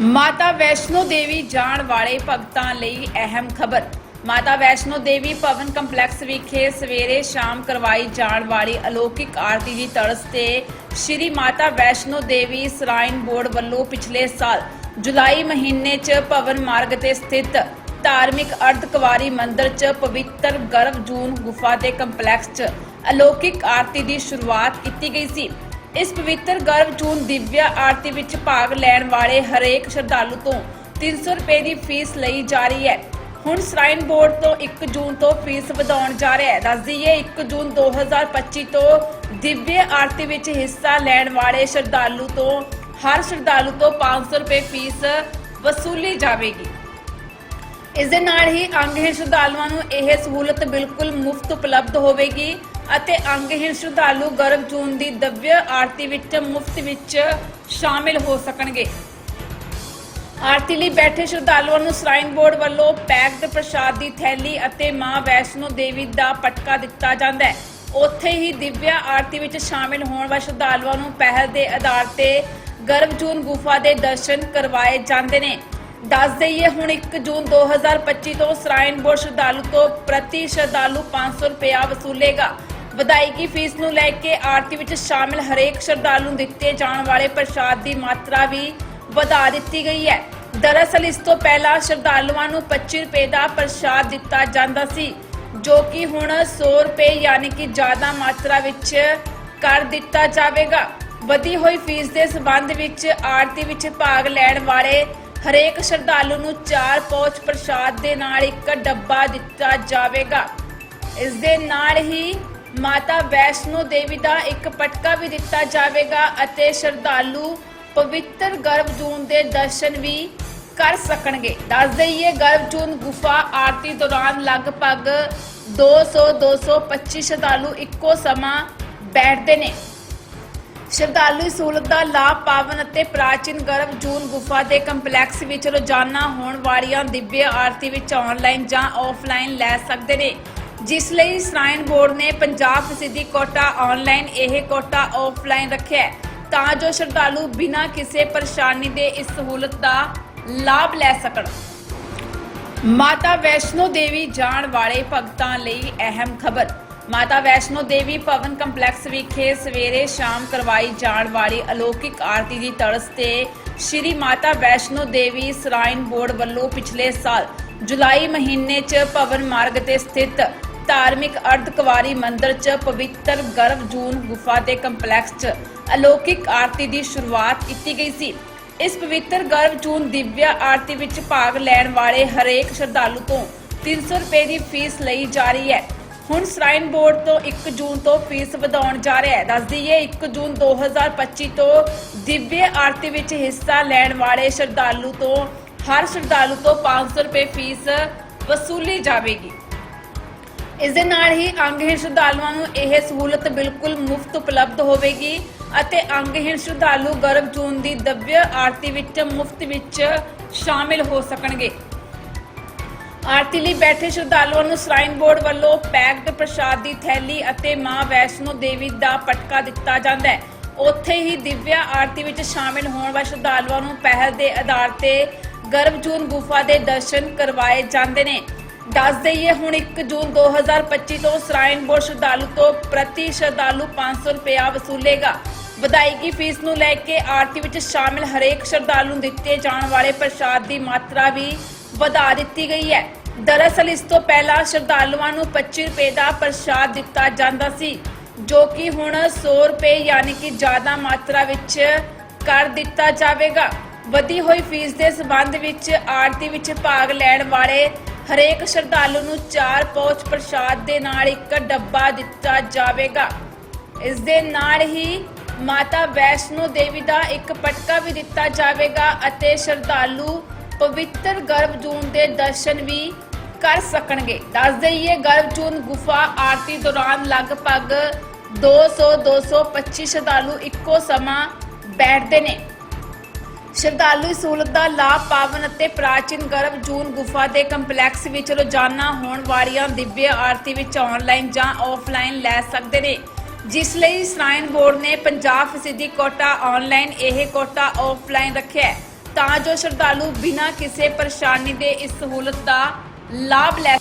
ਮਾਤਾ ਵੈਸ਼ਨੋ ਦੇਵੀ ਜਾਣ ਵਾਲੇ ਭਗਤਾਂ ਲਈ ਅਹਿਮ ਖਬਰ। ਮਾਤਾ ਵੈਸ਼ਨੋ ਦੇਵੀ ਭਵਨ ਕੰਪਲੈਕਸ ਵਿਖੇ ਸਵੇਰੇ ਸ਼ਾਮ ਕਰਵਾਈ ਜਾਣ ਵਾਲੀ ਅਲੌਕਿਕ ਆਰਤੀ ਦੀ ਤਰਸ ਤੇ ਸ਼੍ਰੀ ਮਾਤਾ ਵੈਸ਼ਨੋ ਦੇਵੀ ਸਰਾਈਨ ਬੋਰਡ ਵੱਲੋਂ ਪਿਛਲੇ ਸਾਲ ਜੁਲਾਈ ਮਹੀਨੇ 'ਚ ਭਵਨ ਮਾਰਗ ਤੇ ਸਥਿਤ ਧਾਰਮਿਕ ਅਰਧਕਵਾਰੀ ਮੰਦਿਰ 'ਚ ਪਵਿੱਤਰ ਗਰਭ ਜੂਨ ਗੁਫਾ ਦੇ ਕੰਪਲੈਕਸ 'ਚ ਅਲੌਕਿਕ ਆਰਤੀ ਦੀ ਸ਼ੁਰੂਆਤ ਕੀਤੀ ਗਈ ਸੀ। ਇਸ ਪਵਿੱਤਰ ਗਰਭ ਜੂਨ ਦਿਵਿਆ ਆਰਤੀ ਵਿੱਚ ਭਾਗ ਲੈਣ ਵਾਲੇ ਹਰੇਕ ਸ਼ਰਧਾਲੂ ਤੋਂ 300 ਰੁਪਏ ਦੀ ਫੀਸ ਲਈ ਜਾ ਰਹੀ ਹੈ। ਹੁਣ ਸਰਾਈਨ ਬੋਰਡ ਤੋਂ 1 ਜੂਨ ਤੋਂ ਫੀਸ ਵਧਾਉਣ ਜਾ ਰਿਹਾ ਹੈ। ਦੱਸ ਦਈਏ 1 ਜੂਨ 2025 ਤੋਂ ਦਿਵਯ ਆਰਤੀ ਵਿੱਚ ਹਿੱਸਾ ਲੈਣ ਵਾਲੇ ਸ਼ਰਧਾਲੂ ਤੋਂ ਹਰ ਸ਼ਰਧਾਲੂ ਤੋਂ 500 ਰੁਪਏ ਫੀਸ ਵਸੂਲੀ ਜਾਵੇਗੀ। ਇਸ ਦੇ ਨਾਲ ਹੀ ਅੰਗਹੀਣ ਸ਼ਰਧਾਲੂਆਂ ਨੂੰ ਇਹ ਸਹੂਲਤ ਬਿਲਕੁਲ ਮੁਫਤ ਉਪਲਬਧ ਹੋਵੇਗੀ। ਅਤੇ ਅੰਗਹੀਣ ਸ਼ਰਧਾਲੂ ਗਰਭ ਜੂਨ ਦੀ ਦਵਯ ਆਰਤੀ ਵਿੱਚ ਮੁਫਤ ਵਿੱਚ ਸ਼ਾਮਿਲ ਹੋ ਸਕਣਗੇ। ਆਰਤੀ ਲਈ ਬੈਠੇ ਸ਼ਰਧਾਲੂਆਂ ਨੂੰ ਸਰਾਈਨ ਬੋਰਡ ਵੱਲੋਂ ਪੈਕਡ ਪ੍ਰਸ਼ਾਦ ਦੀ ਥੈਲੀ ਅਤੇ ਮਾਂ ਵੈਸ਼ਨੋ ਦੇਵੀ ਦਾ ਪਟਕਾ ਦਿੱਤਾ ਜਾਂਦਾ ਹੈ। ਉੱਥੇ ਹੀ ਦਿਵਿਆ ਆਰਤੀ ਵਿੱਚ ਸ਼ਾਮਿਲ ਹੋਣ ਵਾਲੇ ਸ਼ਰਧਾਲੂਆਂ ਨੂੰ ਪਹਿਲ ਦੇ ਆਧਾਰ ਤੇ ਗਰਭਜੂਨ ਗੁਫਾ ਦੇ ਦਰਸ਼ਨ ਕਰਵਾਏ ਜਾਂਦੇ ਨੇ। ਦੱਸ ਦਈਏ, ਹੁਣ 1 ਜੂਨ 2025 ਤੋਂ ਸਰਾਈਨ ਬੋਰਡ ਸ਼ਰਧਾਲੂ ਤੋਂ ਪ੍ਰਤੀ ਸ਼ਰਧਾਲੂ 500 ਰੁਪਇਆ ਵਸੂਲੇਗਾ। ਵਧਾਈਗੀ ਫੀਸ ਨੂੰ ਲੈ ਕੇ ਆਰਤੀ ਵਿੱਚ ਸ਼ਾਮਿਲ ਹਰੇਕ ਸ਼ਰਧਾਲੂ ਨੂੰ ਦਿੱਤੇ ਜਾਣ ਵਾਲੇ ਪ੍ਰਸ਼ਾਦ ਦੀ ਮਾਤਰਾ ਵੀ ਵਧਾ ਦਿੱਤੀ ਗਈ ਹੈ। ਦਰਅਸਲ, ਇਸ ਤੋਂ ਪਹਿਲਾਂ ਸ਼ਰਧਾਲੂਆਂ ਨੂੰ 25 ਰੁਪਏ ਦਾ ਪ੍ਰਸ਼ਾਦ ਦਿੱਤਾ ਜਾਂਦਾ ਸੀ, ਜੋ ਕਿ ਹੁਣ 100 ਰੁਪਏ ਯਾਨੀ ਕਿ ਜ਼ਿਆਦਾ ਮਾਤਰਾ ਵਿੱਚ ਕਰ ਦਿੱਤਾ ਜਾਵੇਗਾ। ਵਧੀ ਹੋਈ ਫੀਸ ਦੇ ਸਬੰਧ ਵਿੱਚ ਆਰਤੀ ਵਿੱਚ ਭਾਗ ਲੈਣ ਵਾਲੇ ਹਰੇਕ ਸ਼ਰਧਾਲੂ ਨੂੰ 4 ਪੌਚ ਪ੍ਰਸ਼ਾਦ ਦੇ ਨਾਲ ਇੱਕ ਡੱਬਾ ਦਿੱਤਾ ਜਾਵੇਗਾ। ਇਸ ਦੇ ਨਾਲ ਹੀ ਮਾਤਾ ਵੈਸ਼ਨੋ ਦੇਵੀ ਦਾ ਇੱਕ ਪਟਕਾ ਵੀ ਦਿੱਤਾ ਜਾਵੇਗਾ ਅਤੇ ਸ਼ਰਧਾਲੂ ਪਵਿੱਤਰ ਗਰਭਜੂਨ ਦੇ ਦਰਸ਼ਨ ਵੀ ਕਰ ਸਕਣਗੇ। ਦੱਸ ਦਈਏ ਗਰਭਜੂਨ ਗੁਫਾ ਆਰਤੀ ਦੌਰਾਨ ਲਗਭਗ 200 225 ਸ਼ਰਧਾਲੂ ਇੱਕੋ ਸਮਾਂ ਬੈਠਦੇ ਨੇ। ਸ਼ਰਧਾਲੂ ਸਹੂਲਤ ਦਾ ਲਾਭ ਪਾਵਨ ਅਤੇ ਪ੍ਰਾਚੀਨ ਗਰਭਜੂਨ ਗੁਫਾ ਦੇ ਕੰਪਲੈਕਸ ਵਿੱਚ ਰੋਜ਼ਾਨਾ ਹੋਣ ਵਾਲੀਆਂ ਦਿਵਯ ਆਰਤੀ ਵਿੱਚ ਆਨਲਾਈਨ ਜਾਂ ਆਫਲਾਈਨ ਲੈ ਸਕਦੇ ਨੇ। ਜਿਸ ਲਈ ਸਰਾਇਨ ਬੋਰਡ ਨੇ 50% ਕੋਟਾ ਆਨਲਾਈਨ ਇਹ ਕੋਟਾ ਆਫਲਾਈਨ ਰੱਖਿਆ ਹੈ, ਤਾਂ ਜੋ ਸ਼ਰਧਾਲੂ ਬਿਨਾਂ ਕਿਸੇ ਪਰੇਸ਼ਾਨੀ ਦੇ ਇਸ ਸਹੂਲਤ ਦਾ ਲਾਭ ਲੈ ਸਕਣ। ਮਾਤਾ ਵੈਸ਼ਨੋ ਦੇਵੀ ਜਾਣ ਵਾਲੇ ਭਗਤਾਂ ਲਈ ਅਹਿਮ ਖਬਰ। ਮਾਤਾ ਵੈਸ਼ਨੋ ਦੇਵੀ ਭਵਨ ਕੰਪਲੈਕਸ ਵਿਖੇ ਸਵੇਰੇ ਸ਼ਾਮ ਕਰਵਾਈ ਜਾਣ ਵਾਲੀ ਅਲੌਕਿਕ ਆਰਤੀ ਦੀ ਤਰਸ ਤੇ ਸ਼੍ਰੀ ਮਾਤਾ ਵੈਸ਼ਨੋ ਦੇਵੀ ਸਰਾਇਨ ਬੋਰਡ ਵੱਲੋਂ ਪਿਛਲੇ ਸਾਲ ਜੁਲਾਈ ਮਹੀਨੇ 'ਚ ਭਵਨ ਮਾਰਗ ਤੇ ਸਥਿਤ ਧਾਰਮਿਕ ਅਰਧਕਵਾਰੀ ਮੰਦਿਰ 'ਚ ਪਵਿੱਤਰ ਗਰਭ ਜੂਨ ਗੁਫਾ ਦੇ ਕੰਪਲੈਕਸ 'ਚ ਅਲੌਕਿਕ ਆਰਤੀ ਦੀ ਸ਼ੁਰੂਆਤ ਕੀਤੀ ਗਈ ਸੀ। ਇਸ ਪਵਿੱਤਰ ਗਰਭ ਜੂਨ ਦਿਵਿਆ ਆਰਤੀ ਵਿੱਚ ਭਾਗ ਲੈਣ ਵਾਲੇ ਹਰੇਕ ਸ਼ਰਧਾਲੂ ਤੋਂ 300 ਰੁਪਏ ਦੀ ਫੀਸ ਲਈ ਜਾ ਰਹੀ ਹੈ। ਹੁਣ ਸਰਾਈਨ ਬੋਰਡ ਤੋਂ 1 ਜੂਨ ਤੋਂ ਫੀਸ ਵਧਾਉਣ ਜਾ ਰਿਹਾ ਹੈ। ਦੱਸ ਦਈਏ 1 ਜੂਨ 2025 ਤੋਂ ਦਿਵਯ ਆਰਤੀ ਵਿੱਚ ਹਿੱਸਾ ਲੈਣ ਵਾਲੇ ਸ਼ਰਧਾਲੂ ਤੋਂ ਹਰ ਸ਼ਰਧਾਲੂ ਤੋਂ 500 ਰੁਪਏ ਫੀਸ ਵਸੂਲੀ ਜਾਵੇਗੀ। ਇਸ ਦੇ ਨਾਲ ਹੀ ਅੰਗਹੀਣ ਸ਼ਰਧਾਲੂਆਂ ਨੂੰ ਇਹ ਸਹੂਲਤ ਬਿਲਕੁਲ ਮੁਫਤ ਉਪਲਬਧ ਹੋਵੇਗੀ ਅਤੇ ਅੰਗਹੀਣ ਸ਼ਰਧਾਲੂ ਗਰਭ ਜੂਨ ਦੀ ਦਵਯ ਆਰਤੀ ਵਿੱਚ ਮੁਫਤ ਵਿੱਚ ਸ਼ਾਮਿਲ ਹੋ ਸਕਣਗੇ। ਆਰਤੀ ਲਈ ਬੈਠੇ ਸ਼ਰਧਾਲੂਆਂ ਨੂੰ ਸਰਾਈਨ ਬੋਰਡ ਵੱਲੋਂ ਪੈਕਡ ਪ੍ਰਸ਼ਾਦ ਦੀ ਥੈਲੀ ਅਤੇ ਮਾਂ ਵੈਸ਼ਨੋ ਦੇਵੀ ਦਾ ਪਟਕਾ ਦਿੱਤਾ ਜਾਂਦਾ ਹੈ। ਉੱਥੇ ਹੀ ਦਿਵਿਆ ਆਰਤੀ ਵਿੱਚ ਸ਼ਾਮਿਲ ਹੋਣ ਵਾਲੇ ਸ਼ਰਧਾਲੂਆਂ ਨੂੰ ਪਹਿਲ ਦੇ ਆਧਾਰ ਤੇ ਗਰਭਜੂਨ ਗੁਫਾ ਦੇ ਦਰਸ਼ਨ ਕਰਵਾਏ ਜਾਂਦੇ ਨੇ। ਦੱਸ ਦਈਏ, ਹੁਣ 1 ਜੂਨ 2025 ਤੋਂ ਸਰਾਈਨ ਬੋਰਡ ਸ਼ਰਧਾਲੂ ਤੋਂ ਪ੍ਰਤੀ ਸ਼ਰਧਾਲੂ 500 ਰੁਪਇਆ ਵਸੂਲੇਗਾ। ਵਧਾਈਗੀ ਫੀਸ ਨੂੰ ਲੈ ਕੇ ਆਰਤੀ ਵਿੱਚ ਸ਼ਾਮਿਲ ਹਰੇਕ ਸ਼ਰਧਾਲੂ ਨੂੰ ਦਿੱਤੇ ਜਾਣ ਵਾਲੇ ਪ੍ਰਸ਼ਾਦ ਦੀ ਮਾਤਰਾ ਵੀ ਵਧਾ ਦਿੱਤੀ ਗਈ ਹੈ। ਦਰਅਸਲ, ਇਸ ਤੋਂ ਪਹਿਲਾਂ ਸ਼ਰਧਾਲੂਆਂ ਨੂੰ 25 ਰੁਪਏ ਦਾ ਪ੍ਰਸ਼ਾਦ ਦਿੱਤਾ ਜਾਂਦਾ ਸੀ, ਜੋ ਕਿ ਹੁਣ 100 ਰੁਪਏ ਯਾਨੀ ਕਿ ਜ਼ਿਆਦਾ ਮਾਤਰਾ ਵਿੱਚ ਕਰ ਦਿੱਤਾ ਜਾਵੇਗਾ। ਵਧੀ ਹੋਈ ਫੀਸ ਦੇ ਸਬੰਧ ਵਿੱਚ ਆਰਤੀ ਵਿੱਚ ਭਾਗ ਲੈਣ ਵਾਲੇ ਹਰੇਕ ਸ਼ਰਧਾਲੂ ਨੂੰ 4 ਪੌਚ ਪ੍ਰਸ਼ਾਦ ਦੇ ਨਾਲ ਇੱਕ ਡੱਬਾ ਦਿੱਤਾ ਜਾਵੇਗਾ। ਇਸ ਦੇ ਨਾਲ ਹੀ ਮਾਤਾ ਵੈਸ਼ਨੋ ਦੇਵੀ ਦਾ ਇੱਕ ਪਟਕਾ ਵੀ ਦਿੱਤਾ ਜਾਵੇਗਾ ਅਤੇ ਸ਼ਰਧਾਲੂ ਪਵਿੱਤਰ ਗਰਭਜੂਨ ਦੇ ਦਰਸ਼ਨ ਵੀ ਕਰ ਸਕਣਗੇ। ਦੱਸ ਦਈਏ ਗਰਭਜੂਨ ਗੁਫਾ ਆਰਤੀ ਦੌਰਾਨ ਲਗਭਗ 200 225 ਸ਼ਰਧਾਲੂ ਇੱਕੋ ਸਮਾਂ ਬੈਠਦੇ ਨੇ। ਸ਼ਰਧਾਲੂ ਇਸ ਸਹੂਲਤ ਦਾ ਲਾਭ ਪਾਵਨ ਅਤੇ ਪ੍ਰਾਚੀਨ ਗਰਭ ਜੂਨ ਗੁਫਾ ਦੇ ਕੰਪਲੈਕਸ ਵਿੱਚ ਰੋਜ਼ਾਨਾ ਹੋਣ ਵਾਲੀਆਂ ਦਿਵਯ ਆਰਤੀ ਵਿੱਚ ਆਨਲਾਈਨ ਜਾਂ ਆਫਲਾਈਨ ਲੈ ਸਕਦੇ ਨੇ। ਜਿਸ ਲਈ ਸਰਾਈਨ ਬੋਰਡ ਨੇ 50% ਕੋਟਾ ਆਨਲਾਈਨ ਇਹ ਕੋਟਾ ਆਫਲਾਈਨ ਰੱਖਿਆ ਹੈ। ਤਾਂ ਜੋ ਸ਼ਰਧਾਲੂ ਬਿਨਾਂ ਕਿਸੇ ਪਰੇਸ਼ਾਨੀ ਦੇ ਇਸ ਸਹੂਲਤ ਦਾ ਲਾਭ ਲੈ